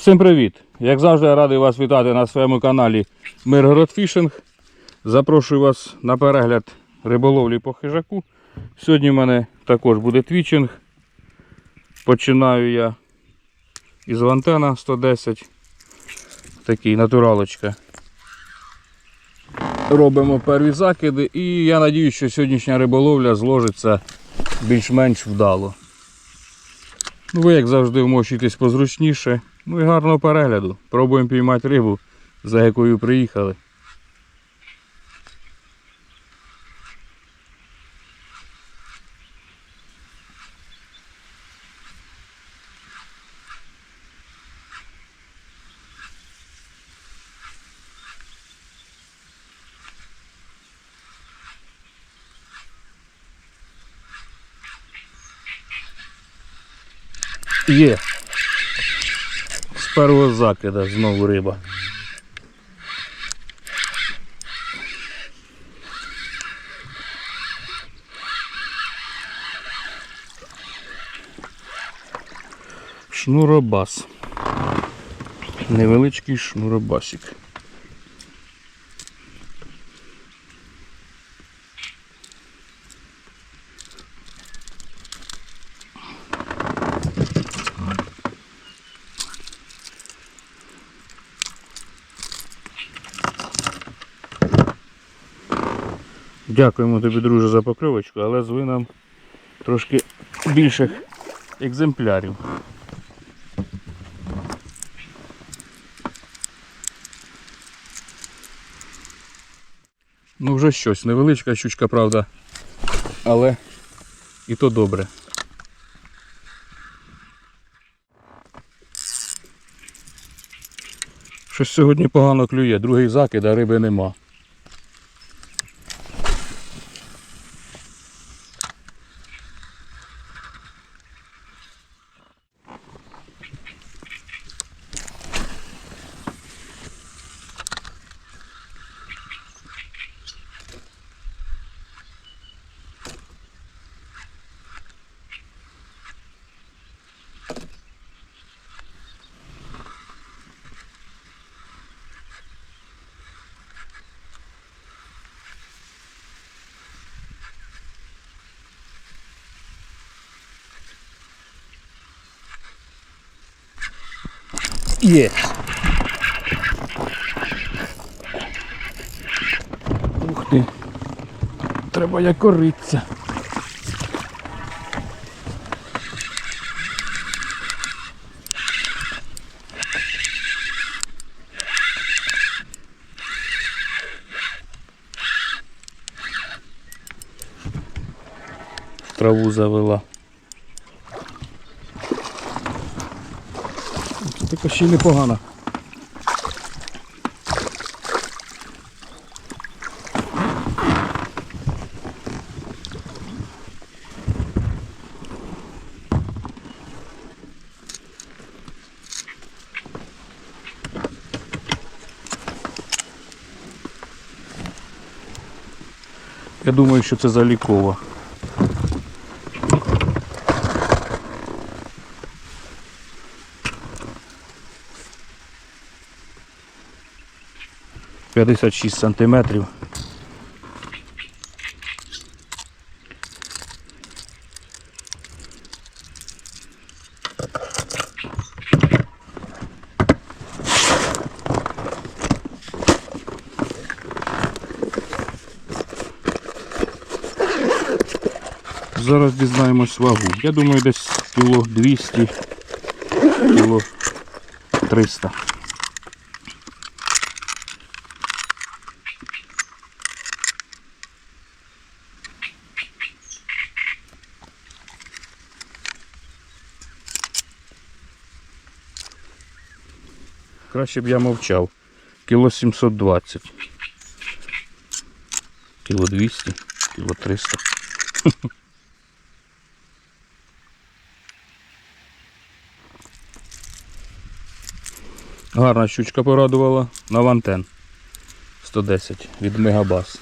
Всім привіт! Як завжди, я радий вас вітати на своєму каналі Миргород Фішинг. Запрошую вас на перегляд риболовлі по хижаку. Сьогодні в мене також буде твічинг. Починаю я із вантена 110. Такий натуралочка. Робимо перві закиди і я надіюсь, що сьогоднішня риболовля зложиться більш-менш вдало. Ну, ви, як завжди, вмощуйтесь позручніше. Ну і гарного перегляду. Пробуємо піймати рибу, за якою приїхали. Є. З першого закида знову риба. Шнуробас. Невеличкий шнуробасик. Дякуємо тобі, друже, за покльовочку, але зви нам трошки більших екземплярів. Ну вже щось, невеличка щучка, правда, але і то добре. Щось сьогодні погано клює, другий закид, а риби нема. Є. Ух ти. Треба як кориться. Траву завела. Така ще й непогана. Я думаю, що це залікова. П'ятдесят шість сантиметрів. Зараз дізнаємось вагу. Я думаю, десь кіло 200, кіло 300. Краще б я мовчав. Кіло 720. Кіло 200, кіло 300. Гарна щучка порадувала на вантен 110 від Мегабас.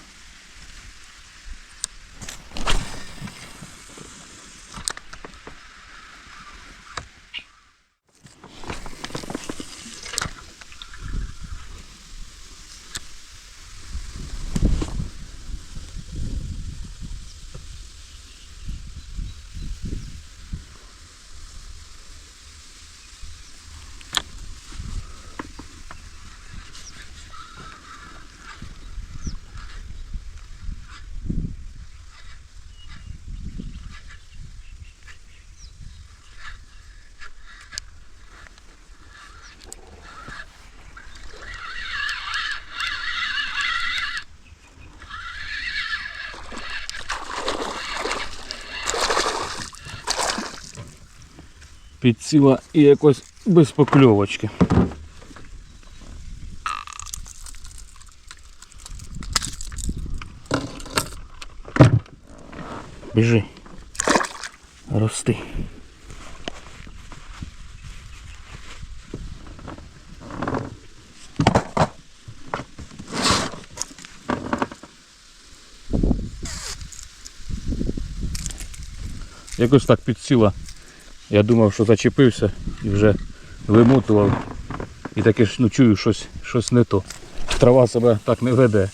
Підсіла і якось без покльовочки. Біжи. Рости. Якось так підсіла. Я думав, що зачепився і вже вимотував. І таке ж ну, чую щось, щось не то. Трава себе так не веде.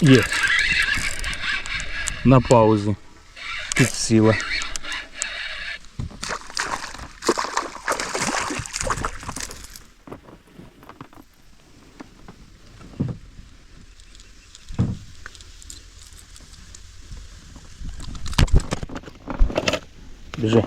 Є. На паузі. Підсіла. Біжи.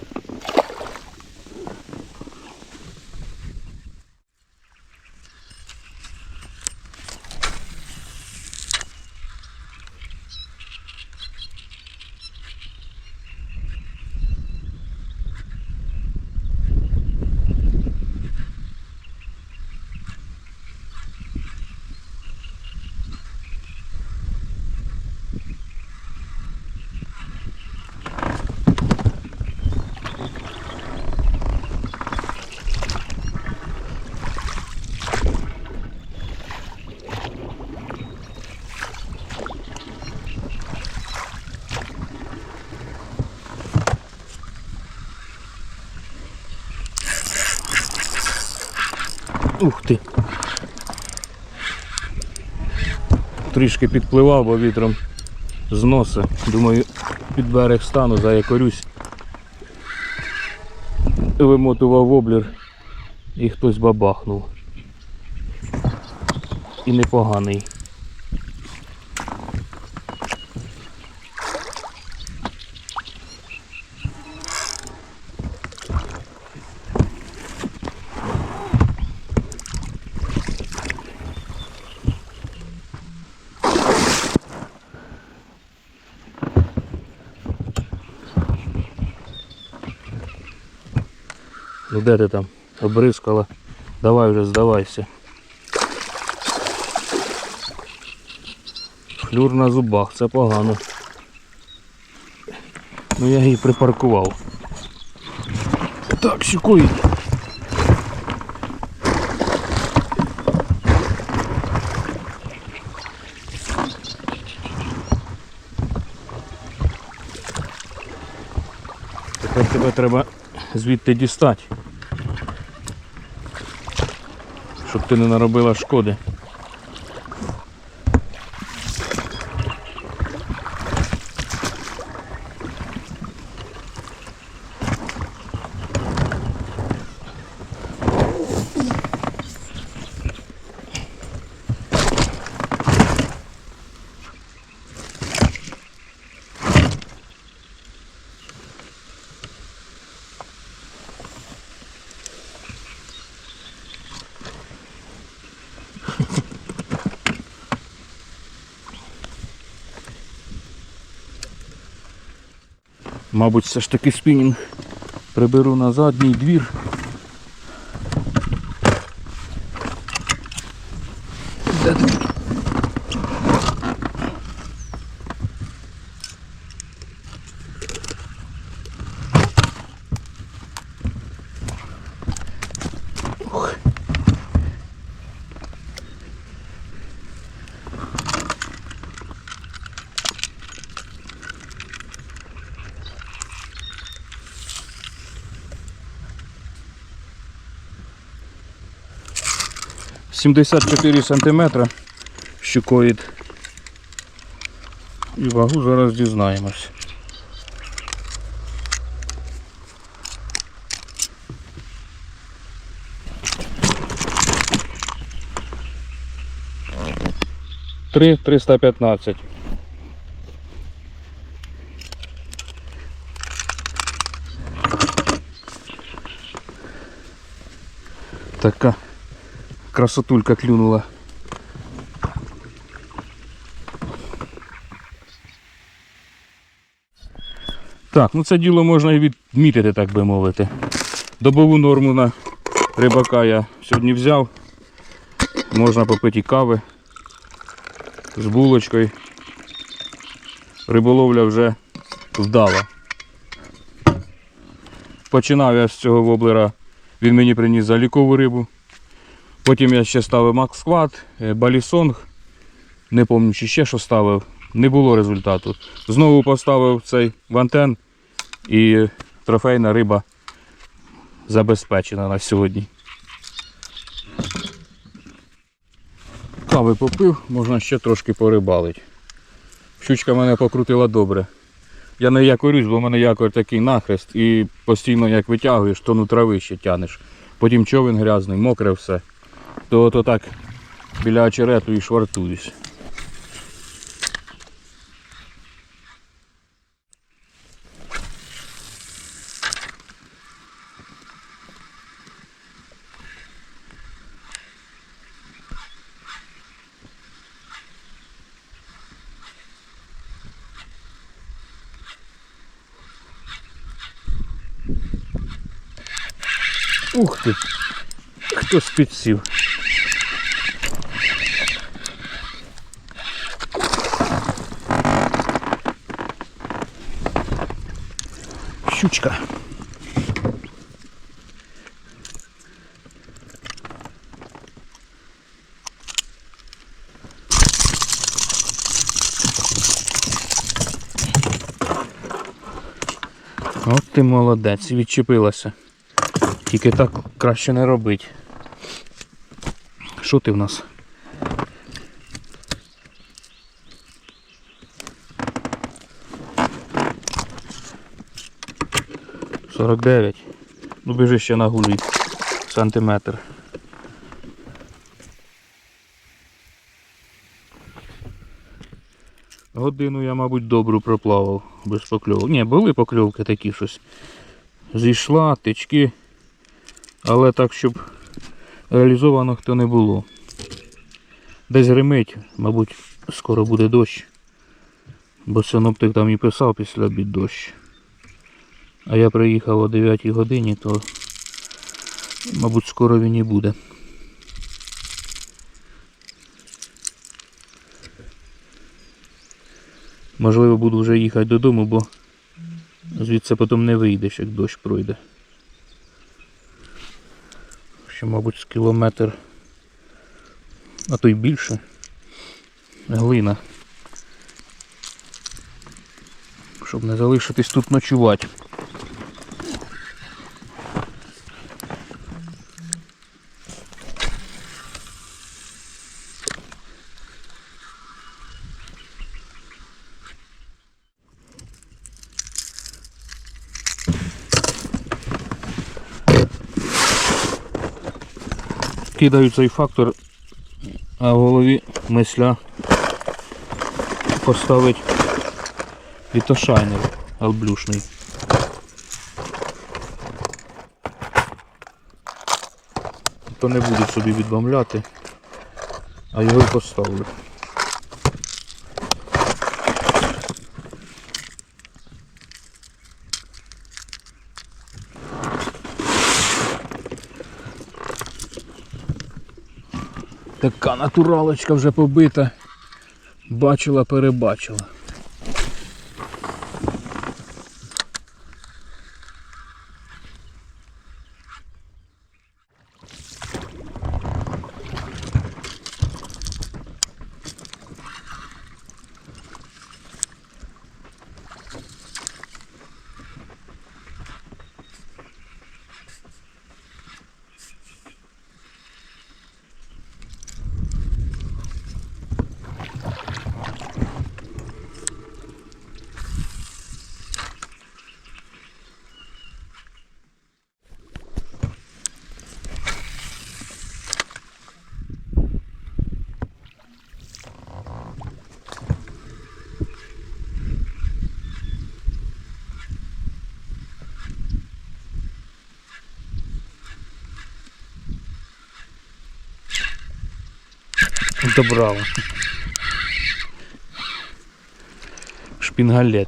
Ух ти. Трішки підпливав, бо вітром зноси. Думаю, під берег стану, заякорюсь. Вимотував воблер і хтось бабахнув. І непоганий. Де ти там? Обрискала. Давай вже здавайся. Флюр на зубах, це погано. Ну я її припаркував. Так, щукою. Тепер тебе треба звідти дістати. Щоб ти не наробила шкоди. Мабуть, все ж таки спінінг приберу на задній двір. 74 сантиметра щукоїд. І вагу зараз дізнаємось. Три триста п'ятнадцять. Така красотулька клюнула. Так, ну це діло можна і відмітити, так би мовити. Добову норму на рибака я сьогодні взяв. Можна попити кави з булочкою. Риболовля вже вдала. Починав я з цього воблера, він мені приніс залікову рибу. Потім я ще ставив Максквад, е, Балісонг. Не пам'ятаю, чи ще що ставив. Не було результату. Знову поставив цей вантен і трофейна риба забезпечена на сьогодні. Кави попив, можна ще трошки порибалити. Щучка мене покрутила добре. Я не якорюсь, бо в мене якор такий нахрест і постійно як витягуєш, то ну трави ще тянеш. Потім човен грязний, мокре все. То то так біля очерету і швартуюсь. Ух ти! Хтось підсів. От ти молодець, відчепилася. Тільки так краще не робить. Що ти в нас? Сорок дев'ять. Ну біжи ще на гулі. Сантиметр. Годину я, мабуть, добру проплавав без покльовок. Ні, були покльовки такі щось. Зійшла, тички. Але так, щоб реалізовано хто не було. Десь гримить, мабуть, скоро буде дощ. Бо синоптик там і писав після обід дощ. А я приїхав о 9 годині, то мабуть скоро він і буде. Можливо, буду вже їхати додому, бо звідси потім не вийдеш, як дощ пройде. Ще, мабуть, з кілометр, а то й більше. Глина. Щоб не залишитись тут ночувати. Кидаю цей фактор, а в голові мисля поставить вітошайнер алблюшний. То не буду собі відбавляти, а його й поставлю. Така натуралочка вже побита. Бачила, перебачила. Добрала. Шпінгалет.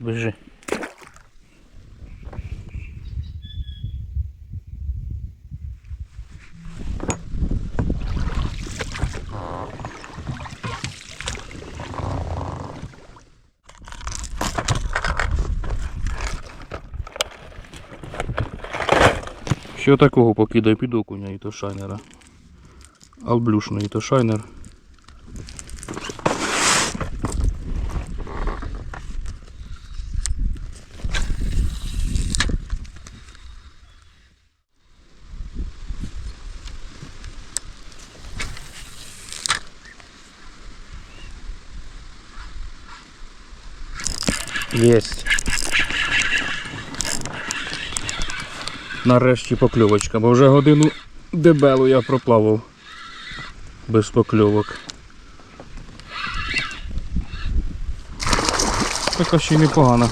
Бежи. Що такого покидай під окуня і то шайнера? Алблюшний і то шайнер. Нарешті покльовочка, бо вже годину дебелу я проплавав без покльовок. Така ще й непогана.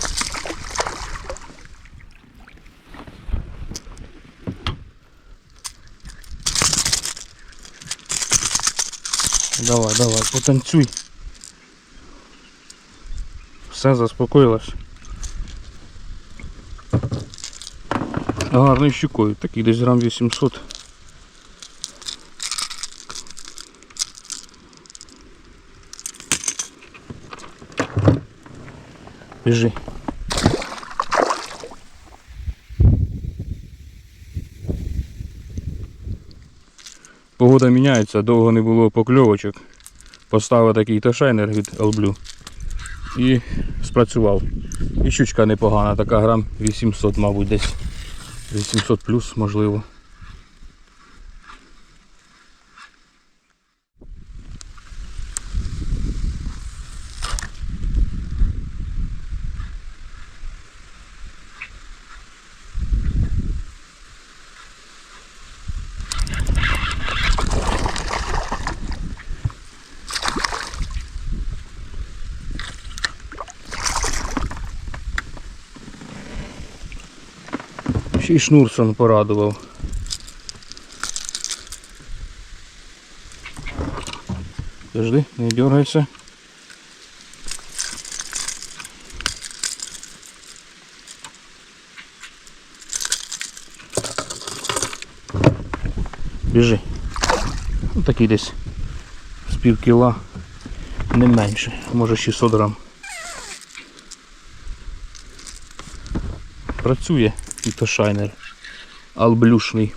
Давай, давай, потанцюй. Все заспокоїлось. Гарний щукою, такий десь грам 800. Біжи. Погода міняється, довго не було покльовочок. Поставив такий тошайнер від Elblue і спрацював. І щучка непогана, така грам 800, мабуть, десь. 800 плюс, можливо. Й шнурсон порадував. Подожди, не дергайся. Біжи. Ну, такий десь з пів кіла, не менше, може 600 грам. Працює і то шайнер. Алблюшний.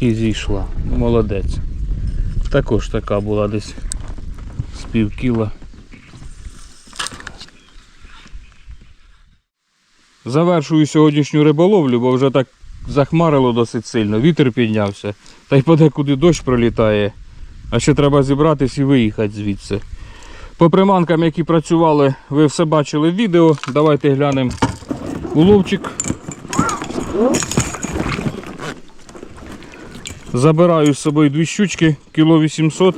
І зійшла. Молодець. Також така була десь з пів кіла. Завершую сьогоднішню риболовлю, бо вже так захмарило досить сильно, вітер піднявся, та й подекуди дощ пролітає. А ще треба зібратись і виїхати звідси. По приманкам, які працювали, ви все бачили в відео. Давайте глянемо уловчик. Забираю з собою дві щучки, кіло 800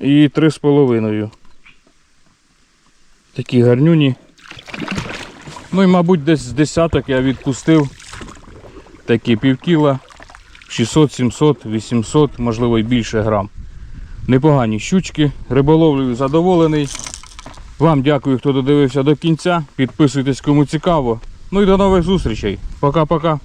і 3,5. Такі гарнюні. Ну і мабуть десь з десяток я відпустив такі півкіла, 600, 700, 800, можливо і більше грам. Непогані щучки, риболовлею задоволений. Вам дякую, хто додивився до кінця. Підписуйтесь, кому цікаво. Ну і до нових зустрічей. Пока-пока.